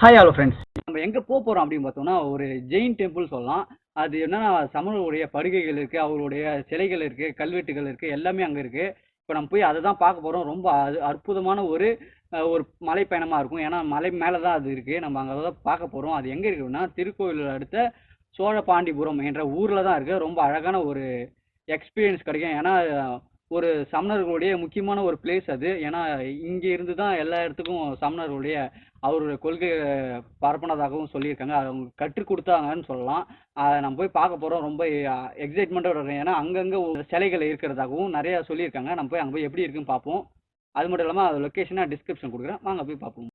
Hi hello friends நம்ம எங்கே போக போகிறோம் அப்படின்னு பார்த்தோம்னா ஒரு ஜெயின் டெம்பிள் சொல்லலாம். அது என்னன்னா சமணருடைய படுகைகள் இருக்குது அவருடைய சிலைகள் இருக்குது கல்வெட்டுகள் இருக்குது எல்லாமே அங்கே இருக்குது இப்போ நம்ம போய் அதை தான் பார்க்க போகிறோம் ரொம்ப அது அற்புதமான ஒரு ஒரு மலை பயணமாக இருக்கும். ஏன்னா மலை மேலே தான் அது இருக்குது நம்ம அங்கே தான் பார்க்க போகிறோம் அது எங்கே இருக்குன்னா திருக்கோயிலில் அடுத்த சோழபாண்டிபுரம் என்ற ஊரில் தான் இருக்குது ரொம்ப அழகான ஒரு எக்ஸ்பீரியன்ஸ் கிடைக்கும். ஏன்னா ஒரு சமணர்களுடைய முக்கியமான ஒரு பிளேஸ் அது. ஏன்னா இங்கே இருந்து தான் எல்லா இடத்துக்கும் சமணர்களுடைய அவருடைய கொள்கை பரப்பினதாகவும் சொல்லியிருக்காங்க. அதை அவங்க கற்றுக் கொடுத்தாங்கன்னு சொல்லலாம். அதை நம்ம போய் பார்க்க போகிறோம் ரொம்ப எக்ஸைட்மெண்ட்டோட இருக்கேன் ஏன்னா அங்கங்கே சிலைகள் இருக்கிறதாகவும் நிறையா சொல்லியிருக்காங்க. நம்ம போய் அங்கே போய் எப்படி இருக்குன்னு பார்ப்போம். அது மட்டும் இல்லாமல் அது லொக்கேஷனாக டிஸ்கிரிப்ஷன் கொடுக்குறேன். வாங்க போய் பார்ப்போம்.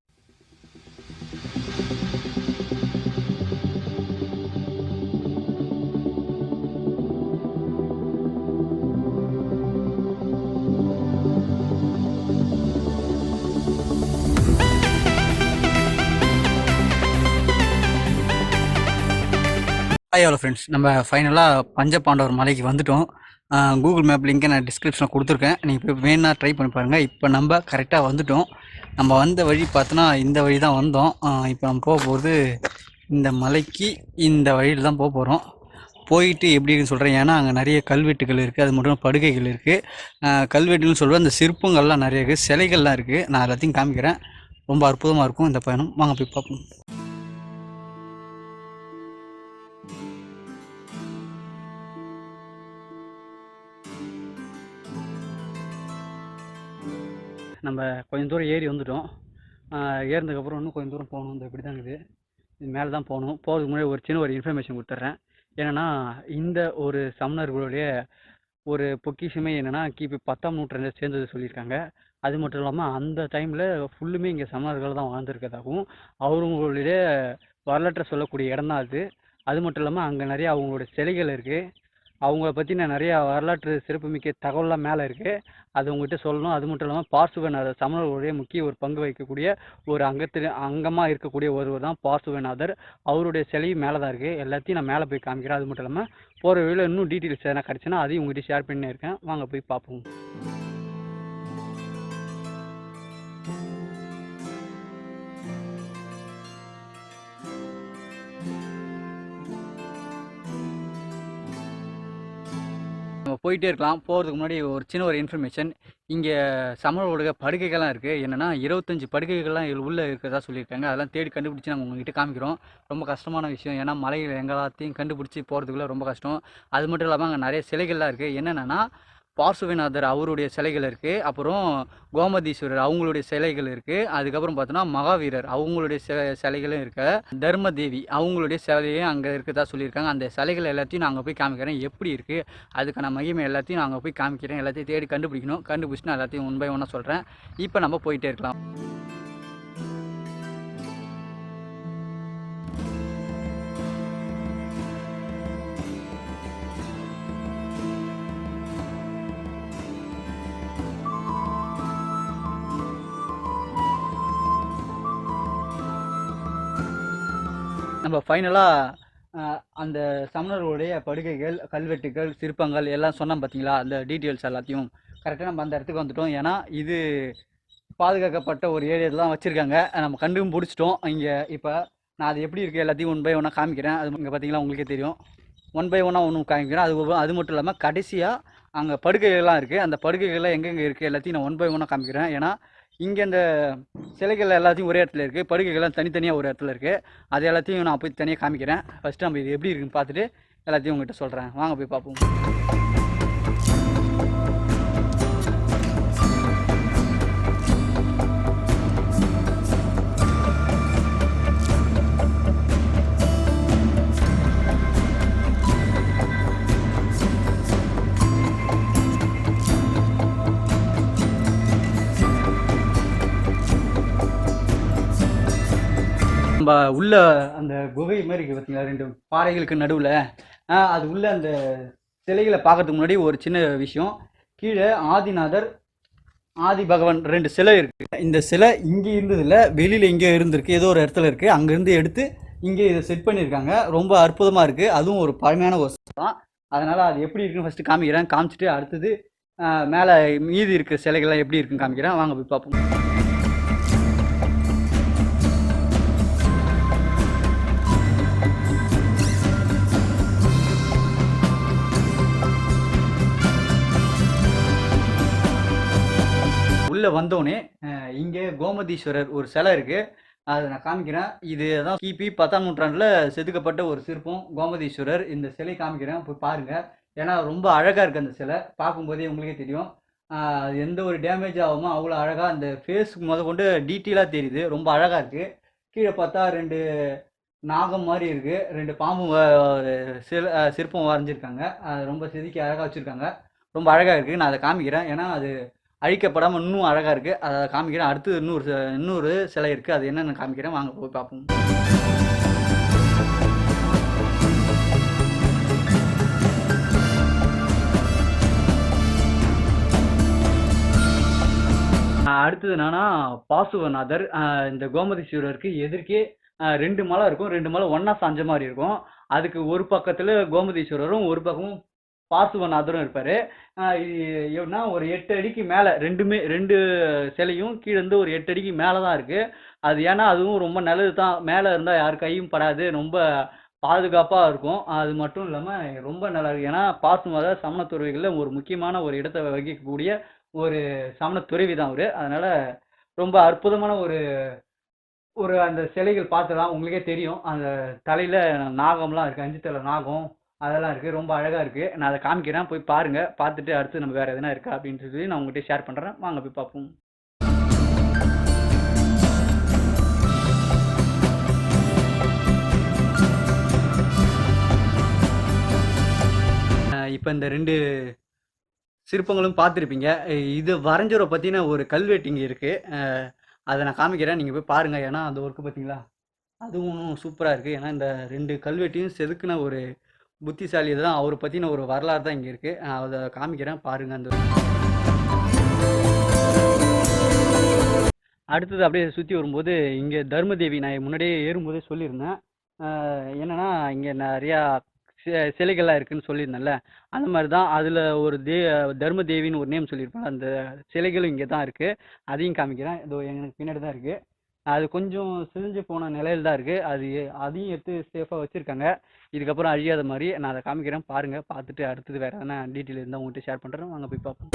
ஹாய் ஹலோ ஃப்ரெண்ட்ஸ் நம்ம ஃபைனலாக பஞ்சபாண்டவர் மலைக்கு வந்துட்டோம். கூகுள் மேப் லிங்கை நான் டிஸ்கிரிப்ஷனில் கொடுத்துருக்கேன். நீங்கள் இப்போ வேணா ட்ரை பண்ணி பாருங்கள் இப்போ நம்ம கரெக்டாக வந்துட்டோம். நம்ம வந்த வழி பார்த்தோன்னா இந்த வழி தான் வந்தோம். இப்போ நம்ம போக போகிறது இந்த மலைக்கு இந்த வழியில் தான் போக போகிறோம் போயிட்டு எப்படி இருக்குன்னு சொல்கிறேன் ஏன்னா அங்கே நிறைய கல்வெட்டுகள் இருக்குது அது மட்டும் படுகைகள் இருக்குது கல்வெட்டுன்னு சொல்கிறேன் அந்த சிற்பங்கள்லாம் நிறைய இருக்குது சிலைகள்லாம் இருக்குது நான் எல்லாத்தையும் காமிக்கிறேன். ரொம்ப அற்புதமாக இருக்கும் இந்த பயணம். வாங்க போய் பார்ப்போம். நம்ம கொஞ்சம் தூரம் ஏறி வந்துட்டோம். ஏறினதுக்கப்புறம் இன்னும் கொஞ்சம் தூரம் போகணும். இந்த இப்படி தான் இருக்குது. இது மேலே தான் போகணும். போகிறதுக்கு முன்னாடி ஒரு சின்ன ஒரு இன்ஃபர்மேஷன் கொடுத்துட்றேன் என்னென்னா இந்த ஒரு சமணர்களுடைய ஒரு பொக்கிஷமே என்னென்னா கிபி பத்தாம் நூற்றாண்டை சேர்ந்தது சொல்லியிருக்காங்க. அது மட்டும் இல்லாமல் அந்த டைமில் ஃபுல்லுமே இங்கே சமணர்கள் தான் வாழ்ந்துருக்கதாகவும் அவங்களுடைய வரலாற்றை சொல்லக்கூடிய இடம் தான் அது. அது மட்டும் இல்லாமல் அங்கே நிறைய அவங்களோட சிலைகள் இருக்குது அவங்கள பற்றின நிறையா வரலாற்று சிறப்புமிக்க தகவல்லாம் மேலே இருக்குது அது உங்ககிட்ட சொல்லணும். அது மட்டும் இல்லாமல் பார்சுவநாதர் சமணர்களுடைய முக்கிய ஒரு பங்கு வகிக்கக்கூடிய ஒரு அங்கத்தில் அங்கமாக இருக்கக்கூடிய ஒருவர் தான் பார்சுவநாதர். அவருடைய சிலையும் மேலே தான் இருக்குது எல்லாத்தையும் நான் மேலே போய் காமிக்கிறேன். அது மட்டும் இல்லாமல் போகிற வழியில் இன்னும் டீட்டெயில்ஸ் எதனா கிடச்சுன்னா அதையும் உங்ககிட்ட ஷேர் பண்ணியிருக்கேன் வாங்க போய் பார்ப்போம். போயிட்டே இருக்கலாம். போகிறதுக்கு முன்னாடி ஒரு சின்ன ஒரு இன்ஃபர்மேஷன் இங்கே சமூக ஊடக படுக்கைகள்லாம் இருக்குது என்னென்னா இருபத்தஞ்சி படுக்கைகள்லாம் இதில் உள்ளே இருக்கிறதா சொல்லியிருக்காங்க. அதெல்லாம் தேடி கண்டுபிடிச்சி நாங்கள் உங்ககிட்ட காமிக்கிறோம். ரொம்ப கஷ்டமான விஷயம். ஏன்னா மலைகள் எல்லாத்தையும் கண்டுபிடிச்சி போகிறதுக்குள்ளே ரொம்ப கஷ்டம். அது மட்டும் இல்லாமல் அங்கே நிறைய சிலைகள்லாம் இருக்குது என்னென்னா பார்சுவநாதர் அவருடைய சிலைகள் இருக்குது அப்புறம் கோமதீஸ்வரர் அவங்களுடைய சிலைகள் இருக்குது அதுக்கப்புறம் பார்த்தோன்னா மகாவீரர் அவங்களுடைய சிலை சிலைகளும் இருக்கு. தர்மதேவி அவங்களுடைய சிலையும் அங்கே இருக்கிறதா சொல்லியிருக்காங்க. அந்த சிலைகள் எல்லாத்தையும் நான் அங்கே போய் காமிக்கிறேன். எப்படி இருக்குது அதுக்கான மகிமை எல்லாத்தையும் நான் அங்கே போய் காமிக்கிறேன். எல்லாத்தையும் தேடி கண்டுபிடிக்கணும். கண்டுபிடிச்சுன்னா எல்லாத்தையும் ஒன் பை ஒன்னாக சொல்கிறேன் இப்போ நம்ம போயிட்டே இருக்கலாம். நம்ம ஃபைனலாக அந்த சமணர்களுடைய படுகைகள் கல்வெட்டுகள் சிற்பங்கள் எல்லாம் சொன்னோம் பார்த்தீங்களா அந்த டீட்டெயில்ஸ் எல்லாத்தையும் கரெக்டாக நம்ம அந்த இடத்துக்கு வந்துட்டோம். ஏன்னா இது பாதுகாக்கப்பட்ட ஒரு ஏரியாவில் தான் வச்சுருக்காங்க. நம்ம கண்டும் பிடிச்சிட்டோம். இங்கே இப்போ நான் அது எப்படி இருக்குது எல்லாத்தையும் ஒன் பை ஒன்னாக காமிக்கிறேன். அது இங்கே பார்த்தீங்களா உங்களுக்கே தெரியும். ஒன் பை ஒன்னாக ஒன்று காமிக்கிறேன். அது அது மட்டும் இல்லாமல் கடைசியாக அங்கே படுகைகள்லாம் இருக்குது அந்த படுகைகள்லாம் எங்கெங்கே இருக்குது எல்லாத்தையும் நான் ஒன் பை ஒன்னாக காமிக்கிறேன். ஏன்னா இங்கே இந்த சிலைகள் எல்லாத்தையும் ஒரே இடத்துல இருக்குது படுகைகள்லாம் தனித்தனியாக ஒரு இடத்துல இருக்குது அது எல்லாத்தையும் நான் போய் தனியாக காமிக்கிறேன். ஃபஸ்ட்டு நம்ம இது எப்படி இருக்குன்னு பார்த்துட்டு எல்லாத்தையும் உங்கள்கிட்ட சொல்கிறேன் வாங்க போய் பார்ப்போம். நம்ம உள்ள அந்த குகை மாதிரி இருக்கு பார்த்தீங்களா ரெண்டு பாறைகளுக்கு நடுவில். அது உள்ள அந்த சிலைகளை பார்க்கறதுக்கு முன்னாடி ஒரு சின்ன விஷயம். கீழே ஆதிநாதர் ஆதி பகவான் ரெண்டு சிலை இருக்கு. இந்த சிலை இங்கே இருந்ததில்ல வெளியில் இங்கே இருந்திருக்கு. ஏதோ ஒரு இடத்துல இருக்கு. அங்கேருந்து எடுத்து இங்கே இதை செட் பண்ணியிருக்காங்க. ரொம்ப அற்புதமாக இருக்குது அதுவும் ஒரு பழமையான ஒரு தான். அதனால் அது எப்படி இருக்குன்னு ஃபஸ்ட்டு காமிக்கிறேன். காமிச்சிட்டு அடுத்தது மேலே மீதி இருக்கிற சிலைகள்லாம் எப்படி இருக்குன்னு காமிக்கிறேன். வாங்க போய் பார்ப்போம். வந்தோடனே இங்கே கோமதீஸ்வரர் ஒரு சிலை இருக்குது அதை நான் காமிக்கிறேன். இது தான் கிபி பத்தாம் நூற்றாண்டில் செதுக்கப்பட்ட ஒரு சிற்பம். கோமதீஸ்வரர் இந்த சிலை காமிக்கிறேன். போய் பாருங்கள் ஏன்னா ரொம்ப அழகாக இருக்குது அந்த சிலை. பார்க்கும்போதே உங்களுக்கே தெரியும். அது எந்த ஒரு டேமேஜ் ஆகாம அவ்வளோ அழகாக அந்த ஃபேஸுக்கு முத கொண்டு டீட்டெயிலாக தெரியுது. ரொம்ப அழகாக இருக்குது கீழே பார்த்தா ரெண்டு நாகம் மாதிரி இருக்குது ரெண்டு பாம்பு சில சிற்பம் வரைஞ்சிருக்காங்க. அது ரொம்ப செதுக்கி அழகாக வச்சுருக்காங்க. ரொம்ப அழகாக இருக்குது நான் அதை காமிக்கிறேன். ஏன்னா அது அழிக்கப்படாமல் இன்னும் அழகாக இருக்குது அதை காமிக்கிறேன். அடுத்து இன்னொரு இன்னொரு சிலை இருக்குது அது என்னென்னு காமிக்கிறேன். வாங்க போய் பார்ப்போம். அடுத்தது என்னன்னா பாசுவநாதர். இந்த கோமதி கோமதீஸ்வரருக்கு எதிர்க்கே ரெண்டு மலை இருக்கும். ரெண்டு மலை ஒன்றா சாஞ்ச மாதிரி இருக்கும். அதுக்கு ஒரு பக்கத்தில் கோமதீஸ்வரரும் ஒரு பக்கமும் பாசுவநாதரும் இருப்பாரு. ஆஹ் எப்படின்னா ஒரு எட்டு அடிக்கு மேல ரெண்டுமே ரெண்டு சிலையும் கீழே இருந்து ஒரு எட்டு அடிக்கு மேலே தான் இருக்கு. அது ஏன்னா அதுவும் ரொம்ப நல்லது தான். மேலே இருந்தால் யார் கையும் படாது. ரொம்ப பாதுகாப்பாக இருக்கும். அது மட்டும் இல்லாமல் ரொம்ப நல்லா இருக்கு. ஏன்னா பாசுவநாதர் சமண துறவிகளில் ஒரு முக்கியமான ஒரு இடத்தை வகிக்கக்கூடிய ஒரு சமண துறவி தான் அவர். அதனால ரொம்ப அற்புதமான ஒரு ஒரு அந்த சிலைகள் பார்த்துலாம் உங்களுக்கே தெரியும். அந்த தலையில் நாகம்லாம் இருக்குது அஞ்சு தலை நாகம். அதெல்லாம் இருக்குது ரொம்ப அழகாக இருக்குது நான் அதை காமிக்கிறேன். போய் பாருங்கள் பார்த்துட்டு அடுத்து நம்ம வேறு எதுனா இருக்கா அப்படின்னு சொல்லி நான் உங்கள்கிட்ட ஷேர் பண்ணுறேன் வாங்க போய் பார்ப்போம். இப்போ இந்த ரெண்டு சிற்பங்களும் பார்த்துருப்பீங்க. இது வரைஞ்சவரை பற்றின ஒரு கல்வெட்டு இங்கே இருக்குது அதை நான் காமிக்கிறேன். நீங்கள் போய் பாருங்கள் ஏன்னா அந்த ஒர்க்கு பார்த்தீங்களா? அதுவும் சூப்பராக இருக்குது ஏன்னா இந்த ரெண்டு கல்வெட்டையும் செதுக்குன ஒரு புத்திசாலி தான் அவரை பற்றின ஒரு வரலாறு தான் இங்கே இருக்குது அதை காமிக்கிறேன். பாருங்கள் அந்த அடுத்தது அப்படியே சுற்றி வரும்போது இங்கே தர்மதேவி நான் முன்னாடியே ஏறும்போதே சொல்லியிருந்தேன். என்னென்னா இங்கே நிறையா சிலைகள்லாம் இருக்குதுன்னு சொல்லியிருந்தேன்ல. அந்த மாதிரி தான் அதில் ஒரு தே தர்மதேவின்னு ஒரு நேம் சொல்லியிருப்பாங்க. அந்த சிலைகளும் இங்கே தான் இருக்குது அதையும் காமிக்கிறேன். இதோ எனக்கு பின்னாடி தான் இருக்குது அது கொஞ்சம் சிரிஞ்சு போன நிலையில் தான் இருக்குது அது அதையும் எடுத்து சேஃபாக வச்சுருக்காங்க. இதுக்கப்புறம் அழியாத மாதிரி நான் அதை காமிக்கிறேன். பாருங்கள் பார்த்துட்டு அடுத்தது வேறு எதனா டீட்டெயில் இருந்தால் உங்கள்கிட்ட ஷேர் பண்ணுறேன் வாங்க போய் பார்ப்போம்.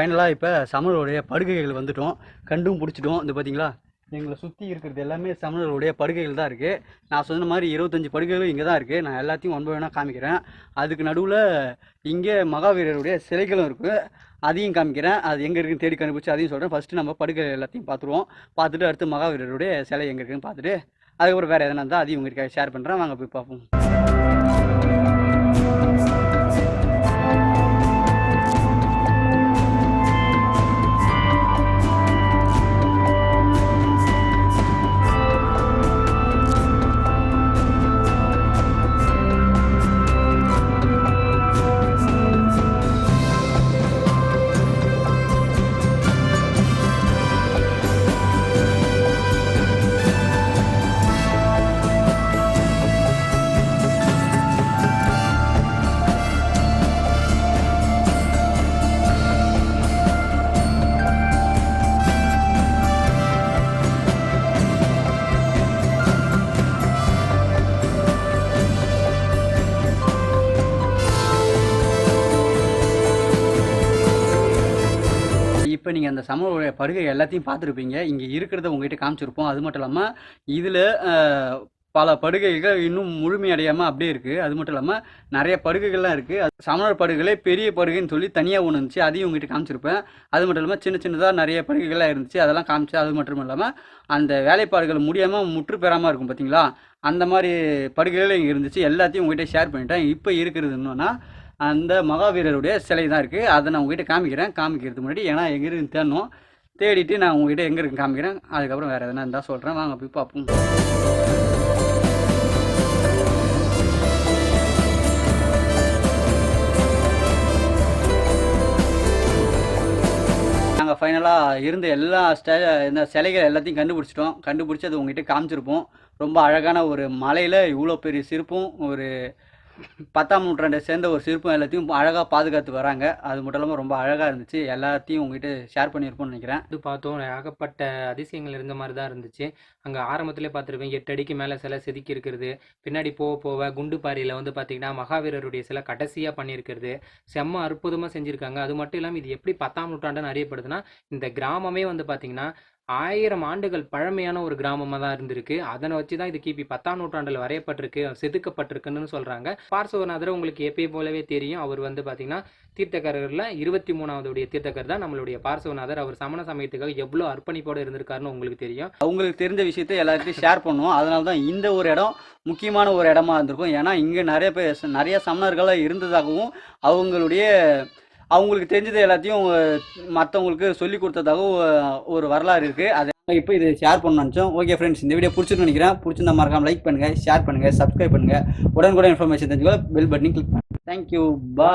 ஃபைனலாக இப்போ சமணருடைய படுகைகள் வந்துட்டோம். கண்டும் பிடிச்சிட்டோம். இந்த பார்த்தீங்களா எங்களை சுற்றி இருக்கிறது எல்லாமே சமணருடைய படுகைகள் தான் இருக்குது நான் சொன்ன மாதிரி இருபத்தஞ்சி படுகைகளும் இங்கே தான் இருக்குது நான் எல்லாத்தையும் ஒன்பது வேணால் காமிக்கிறேன். அதுக்கு நடுவில் இங்கே மகாவீரருடைய சிலைகளும் இருக்குது அதையும் காமிக்கிறேன். அது எங்கே இருக்குன்னு தேடி கண்டுபிடிச்சி அதையும் சொல்கிறேன் ஃபஸ்ட்டு நம்ம படுகை எல்லாத்தையும் பார்த்துருவோம் பார்த்துட்டு அடுத்து மகாவீரருடைய சிலை எங்கே இருக்குன்னு பார்த்துட்டு அதுக்கப்புறம் வேறு எதனா இருந்தால் அதையும் உங்களுக்கு ஷேர் பண்ணுறேன் வாங்க போய் பார்ப்போம் இப்போ நீங்கள் அந்த சமணருடைய படுகை எல்லாத்தையும் பார்த்துருப்பீங்க. இங்கே இருக்கிறத உங்ககிட்ட காமிச்சிருப்போம். அது மட்டும் இல்லாமல் இதில் பல படுகைகள் இன்னும் முழுமையடையாமல் அப்படியே இருக்குது அது மட்டும் இல்லாமல் நிறைய படுகைகள்லாம் இருக்குது சமணர் படுகைகளே பெரிய படுகைன்னு சொல்லி தனியாக ஒன்று இருந்துச்சு. அதையும் உங்ககிட்ட காமிச்சிருப்பேன். அது மட்டும் இல்லாமல் சின்ன சின்னதாக நிறைய படுகைகள்லாம் இருந்துச்சு. அதெல்லாம் காமிச்சு அது மட்டும் இல்லாமல் அந்த வேலைப்பாடுகள் முடியாமல் முற்று பெறாமல் இருக்கும் பார்த்தீங்களா அந்த மாதிரி படுகைகள் இங்கே இருந்துச்சு. எல்லாத்தையும் உங்ககிட்ட ஷேர் பண்ணிட்டேன். இப்போ இருக்கிறது என்னன்னா அந்த மகாவீரருடைய சிலை தான் இருக்குது அதை நான் உங்ககிட்ட காமிக்கிறேன். காமிக்கிறதுக்கு முன்னாடி ஏன்னா எங்கே இருக்குன்னு தேடணும் தேடிட்டு நான் உங்ககிட்ட எங்கே இருக்குன்னு காமிக்கிறேன். அதுக்கப்புறம் வேறு எதனா இருந்தால் சொல்கிறேன் வாங்க போய் பார்ப்போம். நாங்கள் ஃபைனலாக இருந்த எல்லா ஸ்டே இந்த சிலைகள் எல்லாத்தையும் கண்டுபிடிச்சிட்டோம். கண்டுபிடிச்சி அது உங்ககிட்ட காமிச்சிருப்போம். ரொம்ப அழகான ஒரு மலையில் இவ்வளோ பெரிய சிற்பம் ஒரு பத்தாம் நூற்றாண்டை சேர்ந்த ஒரு சிற்பம் எல்லாத்தையும் அழகாக பாதுகாத்து வராங்க. அது மட்டும் இல்லாமல் ரொம்ப அழகாக இருந்துச்சு. எல்லாத்தையும் உங்ககிட்ட ஷேர் பண்ணியிருப்போம்னு நினைக்கிறேன். இது பார்த்தோம். ஏகப்பட்ட அதிசயங்கள் இருந்த மாதிரி தான் இருந்துச்சு. அங்கே ஆரம்பத்திலே பார்த்துருப்பேன் எட்டு அடிக்கு மேலே சிலை செதுக்கி இருக்கிறது. பின்னாடி போக போக குண்டு பாறையில் வந்து பார்த்தீங்கன்னா மகாவீரருடைய சிலை கடைசியாக பண்ணியிருக்கிறது. செம்ம அற்புதமாக செஞ்சுருக்காங்க. அது மட்டும் இல்லாமல் இது எப்படி பத்தாம் நூற்றாண்டுன்னு அறியப்படுதுன்னா இந்த கிராமமே வந்து பார்த்தீங்கன்னா ஆயிரம் ஆண்டுகள் பழமையான ஒரு கிராமமாக தான் இருந்திருக்கு. அதனை வச்சு தான் இது கிபி பத்தாம் நூற்றாண்டில் வரையப்பட்டிருக்கு செதுக்கப்பட்டிருக்குன்னு சொல்கிறாங்க பார்சவநாதர் உங்களுக்கு எப்பயும் போலவே தெரியும். அவர் வந்து பார்த்தீங்கன்னா தீர்த்தக்கரரில் இருபத்தி மூணாவதுடைய தீர்த்தக்கர் தான் நம்மளுடைய பார்சவநாதர். அவர் சமண சமயத்துக்காக எவ்வளோ அர்ப்பணிப்போடு இருந்திருக்காருன்னு உங்களுக்கு தெரியும். அவங்களுக்கு தெரிஞ்ச விஷயத்தை எல்லார்கிட்டையும் ஷேர் பண்ணுவோம். அதனால தான் இந்த ஒரு இடம் முக்கியமான ஒரு இடமா இருந்திருக்கும். ஏன்னா இங்கே நிறைய பேர் நிறைய சமணர்களாக இருந்ததாகவும் அவங்களுடைய அவங்களுக்கு தெரிஞ்சது எல்லாத்தையும் மற்றவங்களுக்கு சொல்லி கொடுத்ததாகவும் ஒரு வரலாறு இருக்குது அது இப்போ இது ஷேர் பண்ண நினச்சோம். ஓகே ஃப்ரெண்ட்ஸ் இந்த வீடியோ பிடிச்சிருந்து நினைக்கிறேன். பிடிச்சிருந்தா மறக்காம லைக் பண்ணுங்கள் ஷேர் பண்ணுங்கள் சப்ஸ்கிரைப் பண்ணுங்கள் உடனுக்குடன் இன்ஃபர்மேஷன் தெரிஞ்சுக்கோ பெல் பட்டனையும் கிளிக் பண்ணுங்கள் தேங்க்யூ பா